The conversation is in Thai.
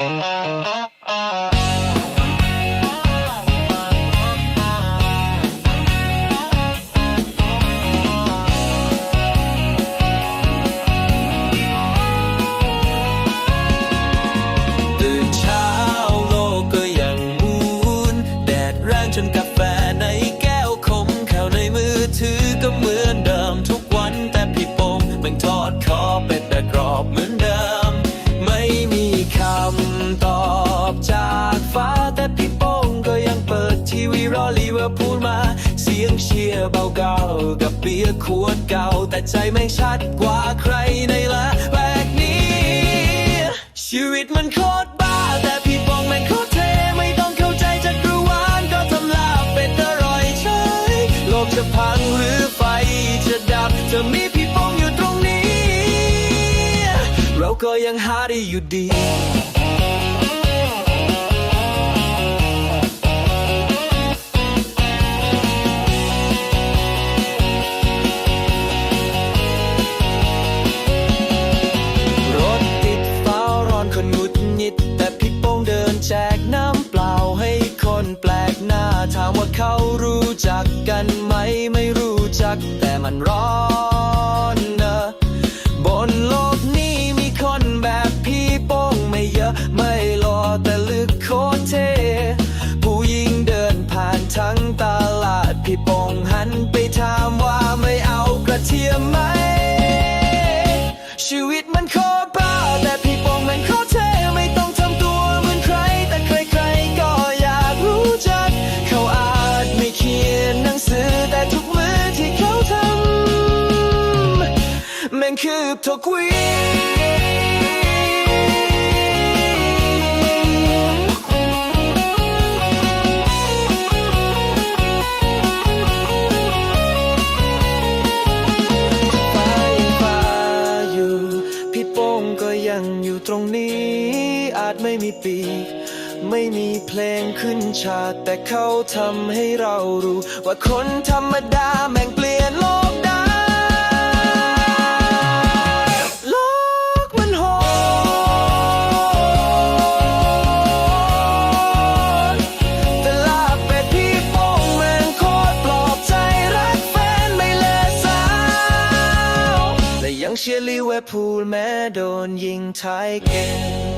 ตื่นเช้าโลกก็ยังหมุนแดดแรงจนกาแฟในแก้วขมข่าวในมือถือก็เหมือนเดิมทุกวันแต่พี่ป่งมันทอดคอเป็ดแต่กรอบเหมือน เชียร์เบาเก่ากับเบียร์ขวดเก่า แต่ใจแม่ชัดกว่าใครในละแวกนี้ ชีวิตมันโคตรบ้า แต่พี่โป้งแม่งโคตรเทไม่ต้องเข้าใจจักรวาลก็ทำลาบเป็นอร่อยเฉยโลกจะพังหรือไฟจะดับจะมีพี่โป้งอยู่ตรงนี้ เราก็ยังหาได้อยู่ดี แต่พี่โป้งเดินแจกน้ำเปล่าให้คนแปลกหน้า ถามว่าเขารู้จักกันไหมไม่รู้จัก แต่มันร้อนนะบนโลกนี้มีคนแบบพี่โป้งไม่เยอะไม่หล่อแต่ลึกโคตรเท ผู้หญิงเดินผ่านทั้งตลาดพี่โป้งหันไปถามว่าไม่เอากระเทียมไหม ชีวิตมันโคตรำแม่งคือทกวีฟ้ายังฟ้าอยู่พี่โป้งก็ยังอยู่ตรงนี้อาจไม่มีปีก ไม่มีเพลงขึ้นชาติแต่เขาทำให้เรารู้ ว่าคนธรรมดาแม่ง ยังเชียร์ลิเวอร์พูลแม้โดนยิงท้ายเกม